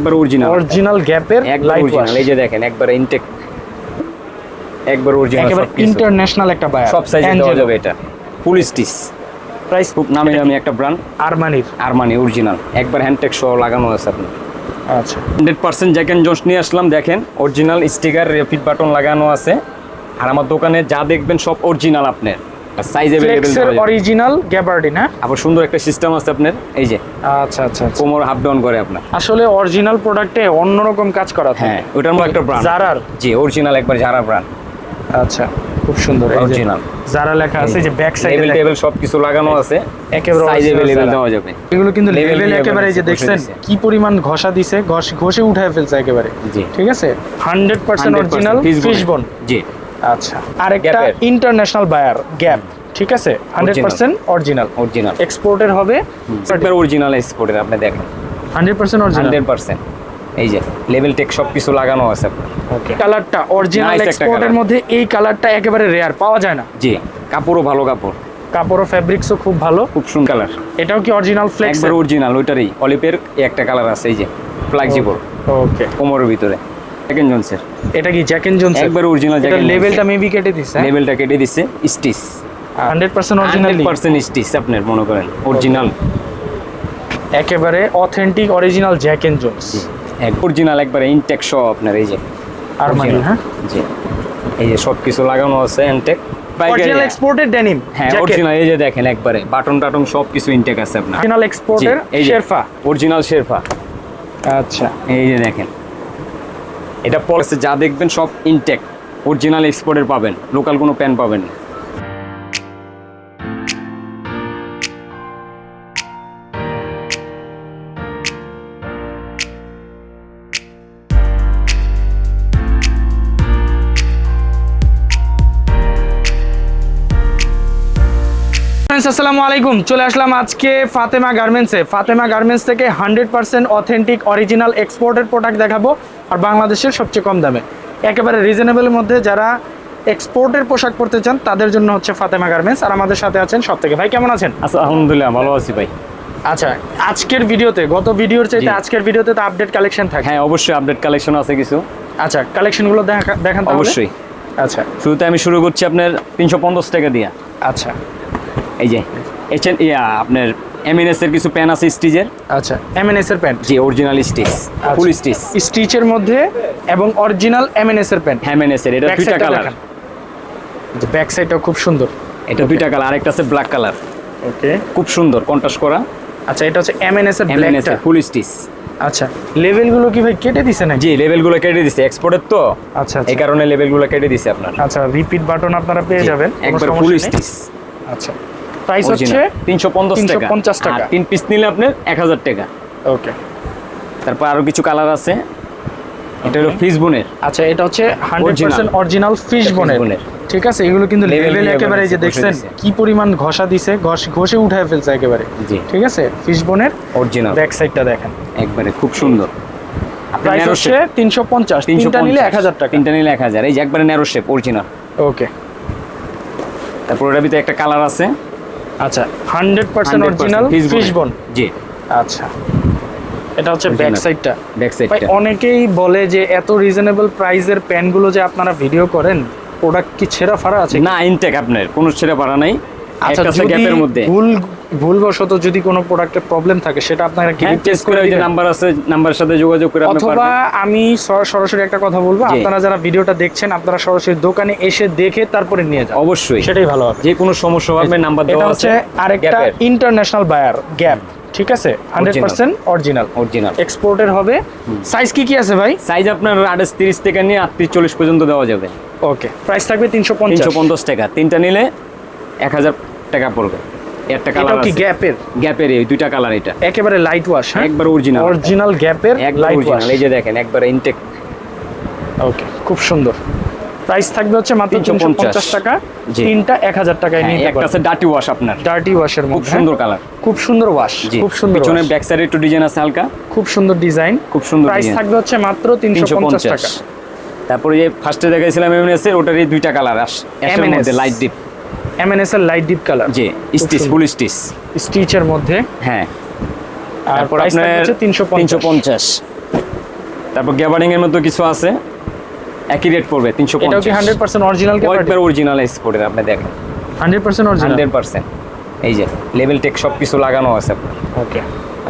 একবার original original গ্যাপের light original এই যে দেখেন একবার ইনটেক একবার অরিজিনাল একেবারে ইন্টারন্যাশনাল একটা বায়ার সব সাইজে দেওয়া যাবে এটা। ফুল স্টিচ প্রাইস খুব নামি দামি একটা ব্র্যান্ড আরমানির আরমানি অরিজিনাল একবার হ্যান্ডটেক সহ লাগানো আছে আপনার। আচ্ছা। Hundred percent Jack and Jones নিয়ে আসলাম দেখেন অরিজিনাল স্টিকার রেপিড বাটন লাগানো আছে। আর আমার দোকানে যা দেখবেন সব অরিজিনাল আপনার। সাইজ ফ্লেক্সের অরিজিনাল গ্যাবার্ডিন হ্যাঁ? আবার সুন্দর একটা সিস্টেম আছে আপনার এই যে। আচ্ছা আচ্ছা আচ্ছা। কোমর হাফ ডাউন করে আপনার। আসলে অরিজিনাল প্রোডাক্টে অন্যরকম কাজ করা থাকে। হ্যাঁ ওটার মধ্যে একটা ব্র্যান্ড জারার জি অরিজিনাল একবার ব্র্যান্ড আচ্ছা খুব সুন্দর। যারা লেখা আছে যে ব্যাক লেভেল সাইডে টেবিল সব কিছু লাগানো আছে। একেবারে সাইজ দেওয়া যাবে। এগুলো কিন্তু লেভেল একেবারে এই যে দেখছেন কি পরিমাণ ঘষা দিছে ঘষ ঘষে উঠায় ফেলছে একেবারে। জি। ঠিক আছে? Hundred percent 100% original fish bone জি। আচ্ছা। আরেকটা ইন্টারন্যাশনাল বায়ার গ্যাপ ঠিক আছে? হান্ড্রেড পার্সেন্ট অরিজিনাল অরিজিনাল এক্সপোর্টের হবে? একবার অরিজিনাল এক্সপোর্টের আপনি দেখেন। Hundred percent original hundred percent এই যে লেভেল টেক সব কিছু লাগানো আছে। ওকে কালারটা অরিজিনাল এক্সপোর্টের মধ্যে এই কালারটা একেবারে রেয়ার পাওয়া যায় না। জি কাপড়ও ভালো কাপড়। কাপড় ও ফ্যাব্রিক্সও খুব ভালো। খুব সুন্দর কালার এটাও কি অরিজিনাল ফ্লেক্স একবার অরিজিনাল ওইটারই। অলিপের একটা কালার আছে এই যে ফ্লেক্সিবল ওকে কোমরের ভিতরে। সেকেন্ড জনসের এটা কি জ্যাকেন জোনস একবার অরিজিনাল এটা লেভেলটা মেবি কেটে দিছে লেভেলটা কেটে দিচ্ছে stitch hundred percent original percent stitch আপনার মনে করেন অরিজিনাল একেবারে authentic original Jack and Jones original একবার ইনটেক সহ আপনার এই যে। আর মানে হ্যাঁ? জি। এই যে সব কিছু লাগানো আছে ইনটেক অরিজিনাল এক্সপোর্টেড ডেনিম হ্যাঁ অরিজিনাল এই যে দেখেন একবারে বাটন টাটন সব কিছু ইনটেক আছে আপনার। অরিজিনাল এক্সপোর্টের শেরফা অরিজিনাল শেরফা আচ্ছা। এই যে দেখেন। এটা যা দেখবেন সব ইনটেক অরিজিনাল এক্সপোর্টের পাবেন লোকাল কোনো প্যান পাবেন না। ফ্রেন্ডস আসসালামু আলাইকুম। চলে আসলাম আজকে ফাতেমা গার্মেন্টসে। ফাতেমা গার্মেন্টস থেকে hundred percent authentic original exported product দেখাবো আর বাংলাদেশের সবচেয়ে কম দামে। একেবারে রিজনেবলের মধ্যে যারা এক্সপোর্টের পোশাক পরতে চান তাদের জন্য হচ্ছে ফাতেমা গার্মেন্টস। আর আমাদের সাথে আছেন সব থেকে ভাই কেমন আছেন? আচ্ছা আলহামদুলিল্লাহ ভালো আছি ভাই। আচ্ছা আজকের ভিডিওতে গত ভিডিওর চাইতে আজকের ভিডিওতে তো আপডেট কালেকশন থাকে। হ্যাঁ অবশ্যই আপডেট কালেকশন আছে কিছু। আচ্ছা কালেকশনগুলো দেখা দেখান অবশ্যই। আচ্ছা। শুরুতে আমি শুরু করছি আপনার তিনশো পঞ্চাশ টাকা দিয়ে। আচ্ছা। এই যে এইচ ইয়া আপনার এমএনএস এর কিছু প্যান আছে স্টিচের? আচ্ছা এমএনএস এর প্যান্ট জি অরিজিনাল স্টিচ ফুল স্টিচ। স্টিচের মধ্যে এবং অরিজিনাল এমএনএস এর প্যান্ট হ্যামএনএস এর এটা দুইটা কালার দেখান। ব্যাক সাইডটাও খুব সুন্দর। এটা দুইটা কালার আরেকটা আছে ব্ল্যাক কালার ওকে। খুব সুন্দর কন্ট্রাস্ট করা। আচ্ছা এটা হচ্ছে এমএনএস এর এমএনএস ব্ল্যাকটা এর ফুল স্টিচ। আচ্ছা লেভেলগুলো কি ভাই কেটে দিছে নাকি? জি লেভেলগুলো কেটে দিছে এক্সপোর্টের তো। আচ্ছা এই আচ্ছা কারণে লেভেলগুলো কেটে দিছে আপনার। আচ্ছা রিপিট বাটন আপনারা পেয়ে যাবেন একবার ফুল স্টিচ। আচ্ছা। প্রাইস হচ্ছে তিনশো পঞ্চাশ টাকা। 350 টাকা। আর তিন পিস নিলে এক হাজার টাকা। ওকে তারপর আরও কিছু কালার আছে। এটা হলো ফিস বোনের আচ্ছা এটা হচ্ছে hundred Original। Percent original fish বনের। ঠিক আছে এগুলো কিন্তু লেভেল একেবারে যে দেখছেন কি পরিমাণ ঘষা দিছে ঘষ ঘষে উঠায় ফেলছে একেবারে। জি। ঠিক আছে ফিশ বোনের অরিজিনাল ব্যাক সাইডটা দেখেন। একবারে খুব সুন্দর। প্রাইস হচ্ছে তিনশো পঞ্চাশ 350 তিনটা নিলে এক হাজার টাকা। তিনটা নিলে এক হাজার। এই যে একবারে ন্যারো শেপ অরিজিনাল ওকে তারপর ওটার ভিতরে একটা কালার আছে। আচ্ছা হান্ড্রেড পার্সেন্ট 100% অরিজিনাল fish bone-এর। ফিশ বোন জি। আচ্ছা এটা হচ্ছে ব্যাক। সাইডটা ব্যাক ভাই অনেকেই বলে যে এত রিজনেবল প্রাইসের প্যানগুলো যে আপনারা ভিডিও করেন প্রোডাক্ট কি ছেঁড়া ফাড়া আছে? না ইনটেক আপনার কোনো ছেড়ে ফাড়া নাই। আচ্ছা গ্যাপের মধ্যে। ভুল ভুলবশত যদি কোনো প্রোডাক্টের প্রবলেম থাকে সেটা আপনারা কি হ্যাঁ করে ওই যে নাম্বার আছে নাম্বারের সাথে যোগাযোগ করে অথবা আমি সরাসরি একটা কথা বলব। আপনারা যারা ভিডিওটা দেখছেন আপনারা সরাসরি দোকানে এসে দেখে তারপরে নিয়ে যান। অবশ্যই। সেটাই ভালো হবে। যে কোনো সমস্যা হবে নাম্বার দেওয়া আছে আরেকটা ইন্টারন্যাশনাল বায়ার গ্যাপ ঠিক আছে? হান্ড্রেড পার্সেন্ট অরিজিনাল অরিজিনাল এক্সপোর্টের হবে। সাইজ কি কি আছে ভাই? সাইজ আপনার আঠাশ তিরিশ থেকে নিয়ে আটত্রিশ চল্লিশ পর্যন্ত দেওয়া যাবে। ওকে প্রাইস থাকবে তিনশো পঞ্চাশ টাকা। তিনটা নিলে এক হাজার টাকা পড়বে একটা কালার আছে। গ্যাপের গ্যাপের এই দুইটা কালার এটা। একেবারে লাইট ওয়াশ হ্যাঁ? একবার অরিজিনাল অরিজিনাল গ্যাপের লাইট ওয়াশ এই যে দেখেন একবার ইনটেক ওকে খুব সুন্দর। প্রাইস থাকবে হচ্ছে মাত্র 350 টাকা। তিনটা এক হাজার টাকায় নিতে হ্যাঁ, একটা আছে ডাটি ওয়াশ আপনার। ডার্টি ওয়াশের খুব সুন্দর কালার খুব সুন্দর ওয়াশ খুব সুন্দর পিছনে ব্যাক সাইডে একটু ডিজাইন আছে হালকা। খুব সুন্দর ডিজাইন খুব সুন্দর প্রাইস থাকবে হচ্ছে মাত্র তিনশো তিনশো পঞ্চাশ পঞ্চাশ। টাকা। তারপরে যে ফার্স্টে দেখাইছিলাম এমএনএস এর ওটারই দুইটা কালার আস এর M&S মধ্যে লাইট ডিপ এমএনএস এর লাইট ডিপ কালার জি স্টিচ ফুল স্টিচ। স্টিচের মধ্যে। হ্যাঁ। তারপর আপনার হচ্ছে তিনশো তিনশো পঞ্চাশ। পঞ্চাশ তারপর গ্যাবারিং এর মতো কিছু আছে? একই রেট পড়বে তিনশো এটাও কি হান্ড্রেড পার্সেন্ট অরিজিনাল একবার অরিজিনাল এক্সপোর্টের আপনি দেখেন। Hundred percent original hundred percent এই যে লেভেল টেক সব কিছু লাগানো আছে। আপনার ওকে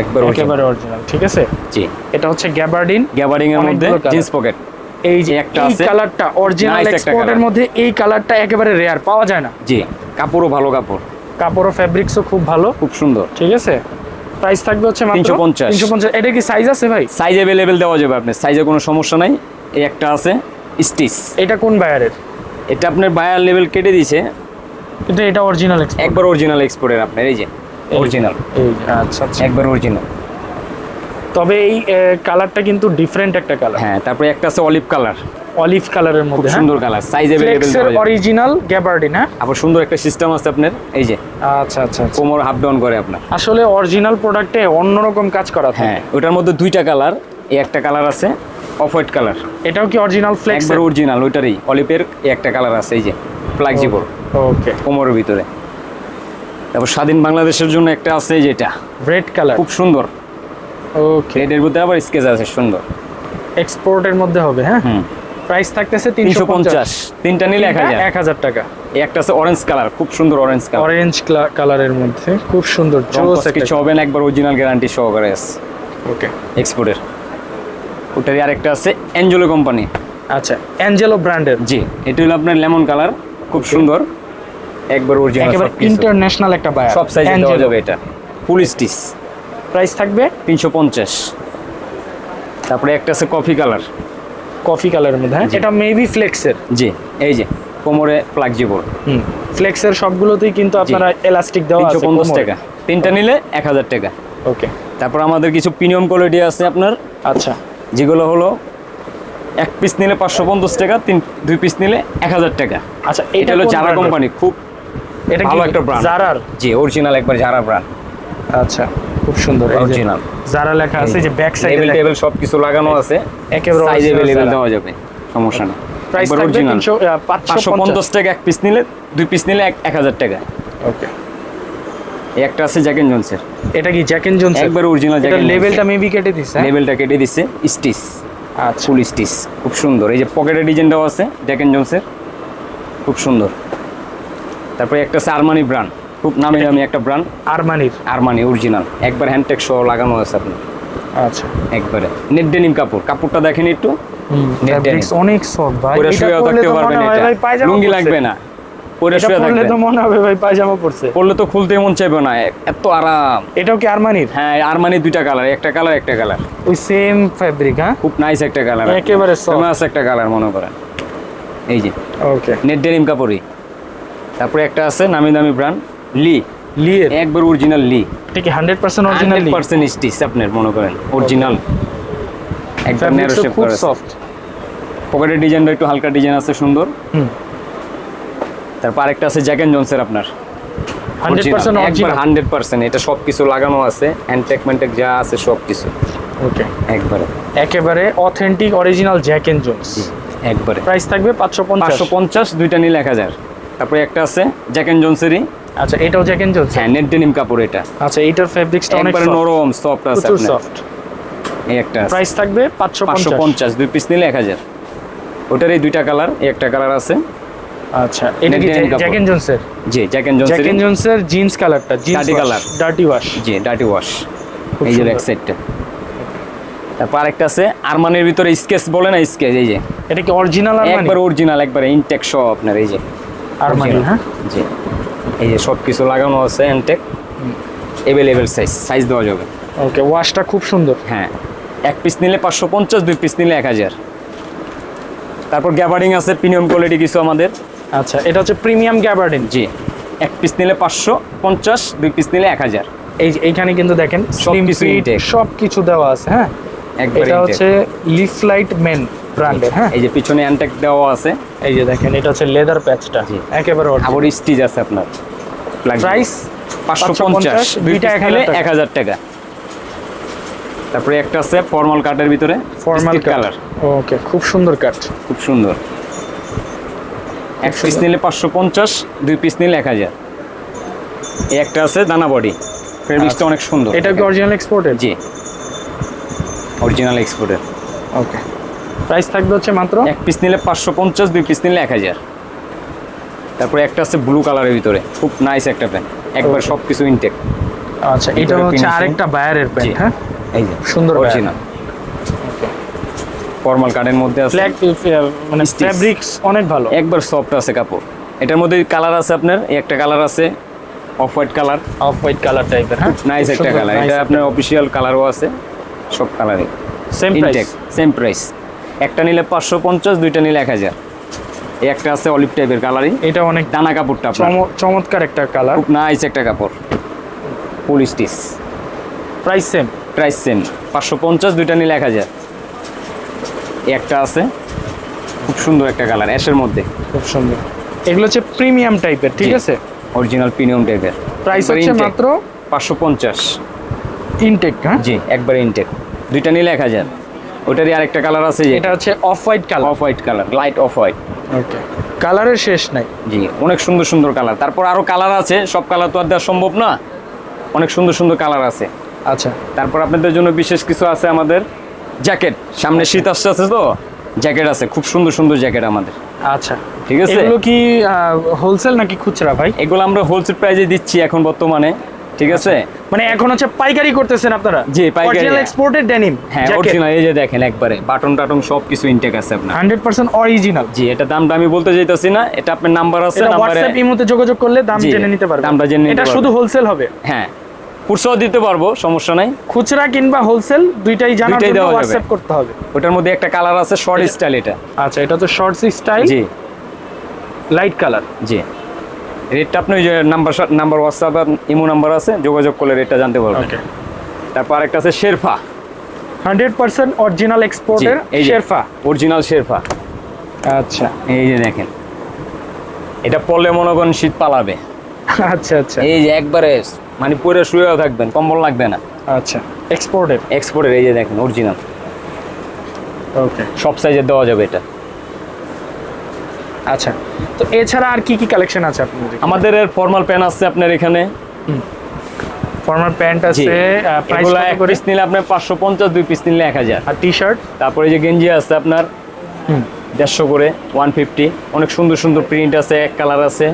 একবার। একেবারে অরিজিনাল ঠিক আছে? জি। এটা হচ্ছে গ্যাবার্ডিন গ্যাবারিং এর মধ্যে জিন্স পকেট এই যে একটা এই আছে। কালারটা অরিজিনাল এক্সপোর্টের মধ্যে এই কালারটা একেবারে রেয়ার পাওয়া যায় না। জি কাপড়ও ভালো কাপড়। কাপড় ও ফ্যাব্রিক্সও খুব ভালো। খুব সুন্দর। ঠিক আছে? প্রাইস থাকবে হচ্ছে মাত্র 350 350 এটা কি সাইজ আছে ভাই? সাইজ অ্যাভেলেবেল দেওয়া যাবে আপনার। সাইজে কোনো সমস্যা নাই। এই একটা আছে স্টিচ এটা কোন বায়ারের এটা আপনার বায়ার লেভেল কেটে দিয়েছে। কিন্তু এটা অরিজিনাল এক্সপোর্ট একবার অরিজিনাল এক্সপোর্টের আপনার এই যে অরিজিনাল এই আচ্ছা আচ্ছা। একবার অরিজিনাল তবে এই কালারটা কিন্তু ডিফারেন্ট একটা কালার হ্যাঁ তারপরে একটা আছে অলিভ কালার অলিভ কালারের মধ্যে হ্যাঁ? সুন্দর কালার সাইজ অ্যাভেলেবেল ফ্লেক্সের অরিজিনাল গ্যাবার্ডিন হ্যাঁ? আবার সুন্দর একটা সিস্টেম আছে আপনার এই যে। আচ্ছা আচ্ছা আচ্ছা। কোমর হাফ ডাউন করে আপনার। আসলে অরিজিনাল প্রোডাক্টে অন্যরকম কাজ করা থাকে। হ্যাঁ ওটার মধ্যে দুইটা কালার এই একটা কালার আছে অফ হোয়াইট কালার এটাও কি অরিজিনাল ফ্লেক্স একবার অরিজিনাল ওইটারই অলিভের এই একটা কালার আছে এই যে ফ্লেক্সিবল ওকে কোমরের ভিতরে। তারপর স্বাধীন বাংলাদেশের জন্য একটা আছে যেটা রেড কালার খুব সুন্দর। ওকে রেডের মধ্যে আবার স্কেচ আছে সুন্দর। এক্সপোর্টের মধ্যে হবে হ্যাঁ? প্রাইস থাকতেছে তিনশো তিনশো পঞ্চাশ। তিনটা নিলে এক হাজার। এক হাজার টাকা। একটা আছে অরেঞ্জ কালার খুব সুন্দর অরেঞ্জ কালার অরেঞ্জ কালারের মধ্যে খুব সুন্দর জোস কিছু হবে না একবার অরিজিনাল গ্যারান্টি সহকারে আছে। ওকে এক্সপোর্টের ওটারই আরেকটা আছে অ্যাঞ্জেলো কোম্পানি আচ্ছা অ্যাঞ্জেলো ব্র্যান্ডের জি এটা হলো আপনার লেমন কালার খুব সুন্দর। একবার অরিজিনাল একেবারে ইন্টারন্যাশনাল একটা বায়ার সব সাইজে দেওয়া যাবে এটা। ফুল স্টিচ প্রাইস থাকবে তিনশো পঞ্চাশ। তারপরে একটা আছে কফি কালার কফি কালারের মধ্যে হ্যাঁ। এটা মেবি ফ্লেক্সের জি এই যে কোমরে ফ্লাক্সিবল হুম ফ্লেক্সের সবগুলোতেই কিন্তু আপনারা এলাস্টিক দেওয়া আছে পঞ্চাশ টাকা। তিনটা নিলে এক হাজার টাকা। ওকে তারপর আমাদের কিছু প্রিমিয়াম কোয়ালিটি আছে আপনার। আচ্ছা। যেগুলো হলো এক পিস নিলে পাঁচশো পঞ্চাশ টাকা তিন দুই পিস নিলে এক হাজার টাকা। আচ্ছা এটা হলো জারা কোম্পানি খুব এটা ভালো একটা brand। জারার জি অরিজিনাল একবার জারা ব্র্যান্ড আচ্ছা। খুব সুন্দর অরিজিনাল জারা লেখা আছে যে ব্যাক সাইডে লেভেল টেবিল সব কিছু লাগানো আছে। একেবারে সাইজ Zara। দেওয়া যাবে সমস্যা নেই। প্রাইস থাকবে অরিজিনাল তিনশো পাঁচশো পাঁচশো পঞ্চাশ। টাকা এক পিস নিলে দুই পিস নিলে এক এক হাজার টাকা। ওকে এই একটা আছে জ্যাকেন জনসের এটা কি জ্যাকেন জোনস একবার অরিজিনাল জ্যাকেন লেভেলটা মেবি কেটে দিছে হ্যাঁ? লেভেলটা কেটে দিছে স্টিচ আচ্ছা। ফুল স্টিচ খুব সুন্দর। এই যে পকেটের ডিজাইনটাও আছে জ্যাকেন জনসের খুব সুন্দর। তারপরে একটা আছে আরমানি ব্র্যান্ড খুব নামি দামি একটা ব্র্যান্ড আরমানির? আরমানি অরিজিনাল একবার হ্যান্ডটেক সহ লাগানো আছে আপনার। আচ্ছা। একবারে। নেট ডেনিম কাপড়। কাপড়টা দেখেন একটু। Net ফ্যাব্রিক্স অনেক সফট ভাই। পরে শুয়ে থাকতে তো পারবেন এটা। লুঙ্গি লাগবে না। পরে শুয়ে পরলে তো মনে হবে ভাই পায়জামা পরছে। পরলে তো খুলতে মন চাইবে না। এত আরাম। এটাও কি আরমানির? হ্যাঁ আরমানি দুইটা কালার একটা কালার একটা কালার ওই সেম ফ্যাব্রিক হ্যাঁ? খুব নাইস একটা কালার একেবারে। ফেমাস একটা কালার মনে করেন। এই যে। ওকে নেট ডেনিম কাপড়ই। তারপরে একটা আছে নামি দামি ব্র্যান্ড লি। লিয়ের একবার অরিজিনাল লি। এটা কি hundred percent original percent stitch আপনার মনে করেন অরিজিনাল একদম ন্যারো শেপ খুব সফট পকেটের ডিজাইনটা একটু হালকা ডিজাইন আছে সুন্দর। হুম। তারপর আরেকটা আছে জ্যাকেন জনসের আপনার। হান্ড্রেড পার্সেন্ট একবার হান্ড্রেড পার্সেন্ট এটা সব কিছু লাগানো আছে হ্যান্ডটেক ম্যান্টেক যা আছে সব কিছু ওকে একবারে একেবারে authentic original Jack and Jones একবারে। প্রাইস থাকবে পাঁচশো পঞ্চাশ। পাঁচশো পঞ্চাশ দুইটা নিলে এক হাজার। তারপরে একটা আছে জ্যাকেন জনসেরই আচ্ছা এটাও জ্যাক এন্ড হ্যাঁ নেট ডেনিম কাপড় এটা। আচ্ছা এইটার ফ্যাব্রিক্সটা অনেক নরম সফট আছে প্রচুর সফট এই একটা প্রাইস থাকবে পাঁচশো পাঁচশো পঞ্চাশ পঞ্চাশ দুই পিস নিলে এক হাজার। ওটার এই দুইটা কালার এই একটা কালার আছে। আচ্ছা এটা কি জোনসের? জি জনসের জোনসের জিন্স কালারটা jeans Dirty colour। Dirty wash জি ডার্টি ওয়াশ এই যে। ব্যাক সাইডটা তারপর আরেকটা আছে আরমানির ভিতরে স্কেচ বলে না স্কেচ এই যে। এটা কি অরিজিনাল আরমানি? একবার অরিজিনাল একবার ইনটেক সহ আপনার এই যে। আরমানি হ্যাঁ? জি। এই যে সব কিছু লাগানো আছে ইনটেক এভেলেবেল সাইজ সাইজ দেওয়া যাবে। ওকে ওয়াশটা খুব সুন্দর। হ্যাঁ এক পিস নিলে পাঁচশো পঞ্চাশ দুই পিস নিলে এক হাজার। তারপর গ্যাবারিং আছে প্রিমিয়াম কোয়ালিটি কিছু আমাদের। আচ্ছা এটা হচ্ছে প্রিমিয়াম গ্যাবার্ডিন জি এক পিস নিলে পাঁচশো পঞ্চাশ দুই পিস নিলে এক হাজার। এই এইখানে কিন্তু দেখেন সব কিছু দেওয়া আছে হ্যাঁ? এটা হচ্ছে লিফ লাইট মেন ব্র্যান্ডের হ্যাঁ? এই যে পিছনে অ্যান্টেক দেওয়া আছে। এই যে দেখেন এটা হচ্ছে লেদার প্যাচটা একেবারে আবার স্টিচ আছে আপনার। প্রাইস পাঁচশো পঞ্চাশ। দুইটা পিস 1000 নিলে টাকা। এক হাজার টাকা। তারপরে একটা আছে ফর্মাল কাটের ভিতরে ফর্মাল কালার ওকে খুব সুন্দর কাট খুব সুন্দর। এক পিস নিলে পাঁচশো পঞ্চাশ দুই পিস নিলে এক হাজার। এই একটা আছে দানা বডি ফেব্রিক্সটা অনেক সুন্দর। এটা কি অরিজিনাল এক্সপোর্টের জি। অরিজিনাল এক্সপোর্টের ওকে প্রাইস থাকবে হচ্ছে মাত্র? এক পিস নিলে পাঁচশো পঞ্চাশ দুই পিস নিলে এক হাজার। তারপরে একটা আছে ব্লু কালারের ভিতরে। খুব নাইস একটা প্যান্ট একবার সব কিছু ইনটেক আচ্ছা এটা হচ্ছে আরেকটা বায়ারের প্যান্ট হ্যাঁ? এই যে সুন্দর। অরিজিনাল ফর্মাল কার্ডের মধ্যে আছে। মানে। ফ্যাব্রিক্স অনেক ভালো। একবার সফট আছে কাপড়। এটার মধ্যে কালার আছে আপনার একটা কালার আছে off white colour off white colour টাইপের হ্যাঁ নাইস একটা কালার এটা আপনার অফিসিয়াল কালারও আছে সব কালারে সেম প্রাইস সেম প্রাইস একটা নিলে পাঁচশো পঞ্চাশ দুইটা নিলে এক হাজার। এই একটা আছে অলিভ টাইপের কালারই এটা অনেক দানা কাপড়টা চমৎকার একটা কালার খুব নাইস একটা কাপড়। Full stitch price same price same পাঁচশো পঞ্চাশ দুইটা নিলে এক হাজার। একটা আছে। খুব সুন্দর একটা কালার অ্যাশের মধ্যে। খুব সুন্দর। এগুলো হচ্ছে প্রিমিয়াম টাইপের ঠিক আছে? অরিজিনাল প্রিমিয়াম টাইপের প্রাইস হচ্ছে মাত্র পাঁচশো পঞ্চাশ। ইনটেক হ্যাঁ? জি একবারে ইনটেক দুইটা নিলে এক হাজার। ওটারই আরেকটা কালার আছে এটা হচ্ছে off white colour off white colour light off white okay কালারের শেষ নাই। জি অনেক সুন্দর সুন্দর কালার তারপর আরও কালার আছে সব কালার তো আর দেওয়া সম্ভব না। অনেক সুন্দর সুন্দর কালার আছে। আচ্ছা। তারপর আপনাদের জন্য বিশেষ কিছু আছে আমাদের জ্যাকেট। সামনে শীত আসছে আছে তো? জ্যাকেট আছে খুব সুন্দর সুন্দর জ্যাকেট আমাদের। আচ্ছা। ঠিক আছে? এগুলো কি হোলসেল নাকি খুচরা ভাই? এগুলো আমরা হোলসেল প্রাইজে দিচ্ছি এখন বর্তমানে। ঠিক আছে? মানে এখন হচ্ছে পাইকারি করতেছেন আপনারা? জি, পাইকারি। অরিজিনাল এক্সপোর্টেড ডেনিম হ্যাঁ অরিজিনাল এই যে দেখেন একবারে বাটন টাটন সব কিছু ইনটেক আছে আপনার। হান্ড্রেড পার্সেন্ট অরিজিনাল জি এটা দামটা আমি বলতে চাইতেছি না এটা আপনার নাম্বার আছে এটা নাম্বারে হোয়াটসঅ্যাপ ইমোতে যোগাযোগ করলে দাম জেনে নিতে পারবেন। দামটা জেনে নিতে এটা শুধু হোলসেল হবে। হ্যাঁ পুরসহ দিতে পারব সমস্যা নাই। খুচরা কিংবা হোলসেল দুইটাই জানার দুইটাই জন্য। হোয়াটসঅ্যাপ করতে হবে। ওটার মধ্যে একটা কালার আছে শর্ট স্টাইল এটা। আচ্ছা এটা তো শর্ট স্টাইল জি। লাইট কালার জি। রেটটা আপনি ওই যে নাম্বার নাম্বার হোয়াটসঅ্যাপ আর ইমো নাম্বার আছে যোগাযোগ করলে রেটটা জানতে পারবেন। ওকে তারপর আরেকটা আছে শেরফা হান্ড্রেড পার্সেন্ট অরিজিনাল এক্সপোর্টের শেরফা অরিজিনাল শেরফা আচ্ছা। এই যে দেখেন এটা পরলে মনে করেন শীত পালাবে। আচ্ছা আচ্ছা। এই যে একবারে মানে পরে শুয়েও থাকবেন কম্বল লাগবে না। আচ্ছা এক্সপোর্টের এক্সপোর্টের এই যে দেখেন অরিজিনাল ওকে সব সাইজের দেওয়া যাবে এটা। আচ্ছা তো এছাড়া আর কি কি কালেকশন আছে আপনাদের আমাদের এর ফর্মাল প্যান্ট আছে আপনার এখানে। ফর্মাল প্যান্ট আছে এগুলো এক করে পিস নিলে আপনার পাঁচশো পঞ্চাশ দুই পিস নিলে এক হাজার। আর টি শার্ট তারপরে যে গেঞ্জি আছে আপনার। দেড়শো করে ওয়ান ফিফটি অনেক সুন্দর সুন্দর প্রিন্ট আছে এক কালার আছে।